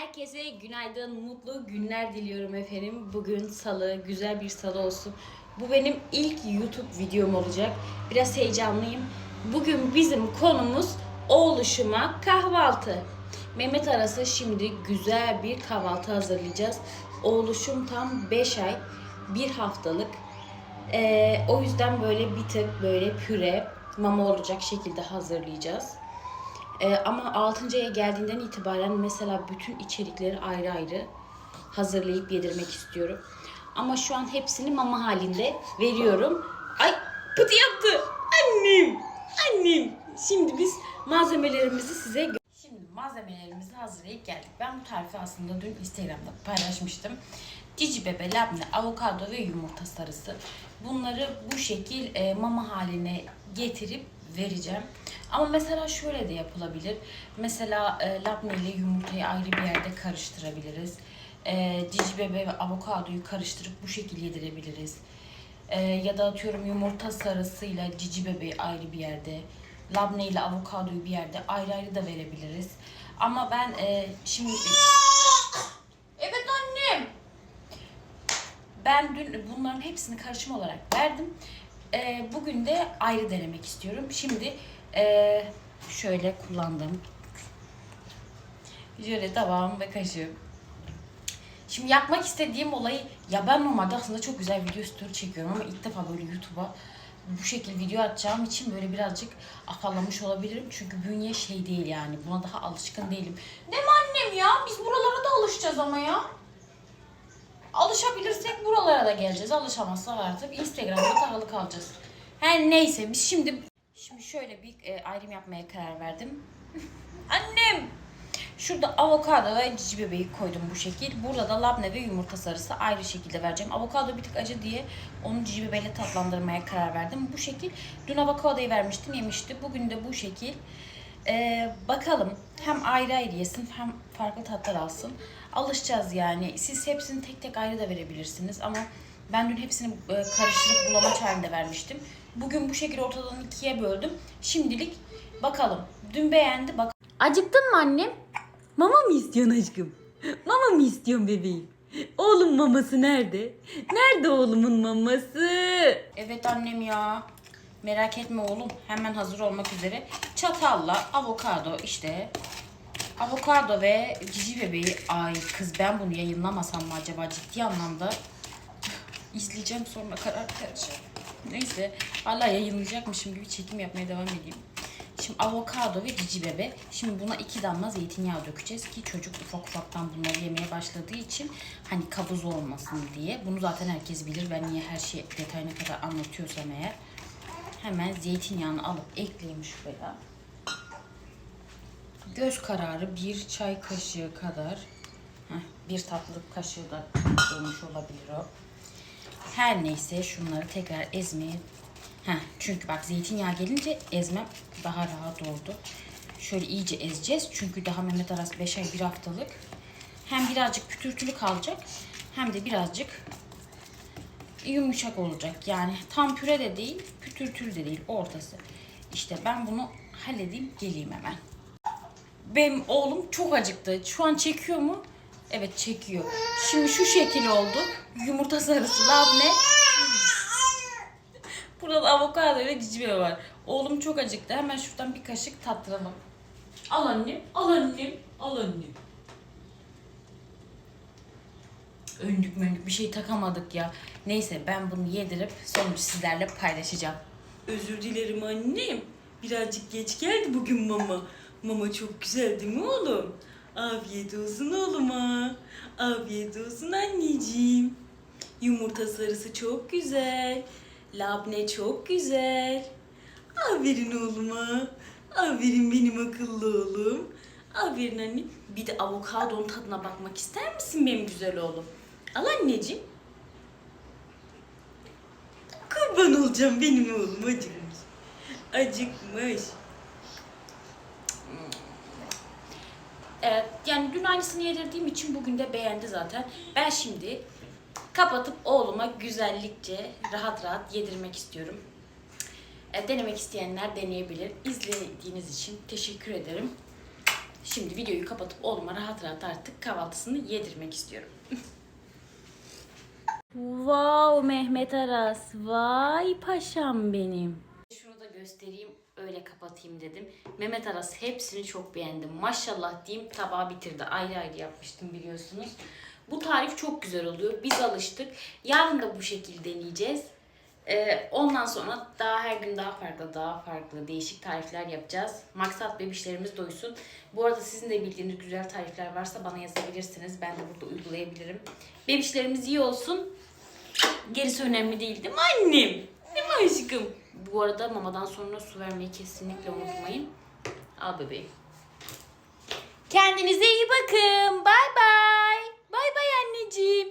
Herkese günaydın, mutlu günler diliyorum efendim. Bugün salı, güzel bir salı olsun. Bu benim ilk YouTube videom olacak. Biraz heyecanlıyım. Bugün bizim konumuz oğluşuma kahvaltı. Mehmet arası şimdi güzel bir kahvaltı hazırlayacağız. Oğluşum tam 5 ay, bir haftalık. Ee, o yüzden böyle bir tık böyle püre, mama olacak şekilde hazırlayacağız. Ee, ama 6. aya geldiğinden itibaren mesela bütün içerikleri ayrı ayrı hazırlayıp yedirmek istiyorum. Ama şu an hepsini mama halinde veriyorum. Ay pıtı yaptı. Annem. Annem. Şimdi biz malzemelerimizi size Şimdi malzemelerimizi hazırlayıp geldik. Ben bu tarifi aslında dün Instagram'da paylaşmıştım. Cici bebe, labne, avokado ve yumurta sarısı. Bunları bu şekil e, mama haline getirip vereceğim. Ama mesela şöyle de yapılabilir. Mesela e, labne ile yumurtayı ayrı bir yerde karıştırabiliriz. E, cici bebe ve avokadoyu karıştırıp bu şekilde yedirebiliriz. E, ya da atıyorum yumurta sarısıyla cici bebeği ayrı bir yerde, labne ile avokadoyu bir yerde ayrı ayrı da verebiliriz. Ama ben e, şimdi... Evet annem. Ben dün bunların hepsini karışım olarak verdim. Ee, bugün de ayrı denemek istiyorum. Şimdi ee, şöyle kullandım. Şöyle tabağım ve kaşığım. Şimdi yapmak istediğim olayı ya ben normalde aslında çok güzel video story çekiyorum ama ilk defa böyle YouTube'a bu şekilde video atacağım için böyle birazcık afallamış olabilirim. Çünkü bünye şey değil yani. Buna daha alışkın değilim. Değil mi annem ya? Biz buralara da alışacağız ama ya. Alışabilirsek buralara da geleceğiz. Alışamazsak artık Instagram'da takılı kalacağız. Her neyse biz şimdi şimdi şöyle bir e, ayrım yapmaya karar verdim. Annem! Şurada avokado ve cici bebeği koydum bu şekil. Burada da labne ve yumurta sarısı ayrı şekilde vereceğim. Avokado bir tık acı diye onu cici bebeğiyle tatlandırmaya karar verdim. Bu şekil. Dün avokadoyu vermiştim yemişti. Bugün de bu şekil. Ee, bakalım hem ayrı ayrı yesin hem farklı tatlar alsın. Alışacağız yani. Siz hepsini tek tek ayrı da verebilirsiniz ama ben dün hepsini e, karıştırıp bulamaç halinde vermiştim. Bugün bu şekilde ortadan ikiye böldüm. Şimdilik bakalım. Dün beğendi bak. Acıktın mı annem? Mama mı istiyorsun aşkım? Mama mı istiyorsun bebeğim? Oğlum maması nerede? Nerede oğlumun maması? Evet annem ya. Merak etme oğlum. Hemen hazır olmak üzere. Çatalla avokado işte. Avokado ve cici bebeği. Ay kız ben bunu yayınlamasam mı acaba ciddi anlamda? İzleyeceğim sonra karar vereceğim. Neyse. Hala yayınlayacakmışım gibi çekim yapmaya devam edeyim. Şimdi avokado ve cici bebe. Şimdi buna iki damla zeytinyağı dökeceğiz ki çocuk ufak ufaktan bunları yemeye başladığı için hani kabuz olmasın diye. Bunu zaten herkes bilir. Ben niye her şeyi detayına kadar anlatıyorsam eğer. Hemen zeytinyağını alıp ekleyeyim şuraya. Göz kararı bir çay kaşığı kadar. Heh, bir tatlı kaşığı da olmuş olabilir o. Her neyse şunları tekrar ezmeye Heh, çünkü bak zeytinyağı gelince ezmem daha rahat oldu. Şöyle iyice ezeceğiz. Çünkü daha Mehmet Aras 5 ay 1 haftalık. Hem birazcık pütürtülü kalacak hem de birazcık yumuşak olacak. Yani tam püre de değil, pütürtülü de değil. Ortası. İşte ben bunu halledeyim, geleyim hemen. Benim oğlum çok acıktı. Şu an çekiyor mu? Evet çekiyor. Şimdi şu şekil oldu. Yumurta sarısı labne. Burada da avokado ve cici bebe var. Oğlum çok acıktı. Hemen şuradan bir kaşık tattıralım. Al annem, al annem, al annem. Öndük möndük bir şey takamadık ya. Neyse ben bunu yedirip sonucu sizlerle paylaşacağım. Özür dilerim annem. Birazcık geç geldi bugün mama. Mama çok güzel değil mi oğlum? Afiyet olsun oğluma. Afiyet olsun anneciğim. Yumurta sarısı çok güzel. Labne çok güzel. Aferin oğluma. Aferin benim akıllı oğlum. Aferin anne. Bir de avokadonun tadına bakmak ister misin benim güzel oğlum? Al anneciğim. Kurban olacağım benim oğlum acıkmış. Acıkmış. Evet, yani dün aynısını yedirdiğim için bugün de beğendi zaten. Ben şimdi kapatıp oğluma güzellikçe rahat rahat yedirmek istiyorum. E, denemek isteyenler deneyebilir. İzlediğiniz için teşekkür ederim. Şimdi videoyu kapatıp oğluma rahat rahat artık kahvaltısını yedirmek istiyorum. Wow Mehmet Aras. Vay paşam benim. Şunu da göstereyim öyle kapatayım dedim. Mehmet Aras hepsini çok beğendim. Maşallah diyeyim tabağı bitirdi. Ayrı ayrı yapmıştım biliyorsunuz. Bu tarif çok güzel oluyor. Biz alıştık. Yarın da bu şekilde deneyeceğiz. Ee, ondan sonra daha her gün daha farklı, daha farklı değişik tarifler yapacağız. Maksat bebişlerimiz doysun. Bu arada sizin de bildiğiniz güzel tarifler varsa bana yazabilirsiniz. Ben de burada uygulayabilirim. Bebişlerimiz iyi olsun. Gerisi önemli değil değil mi annem? Değil mi aşkım? Bu arada mamadan sonra su vermeyi kesinlikle unutmayın. Al bebeğim. Kendinize iyi bakın. Bay bay. Bay bay anneciğim.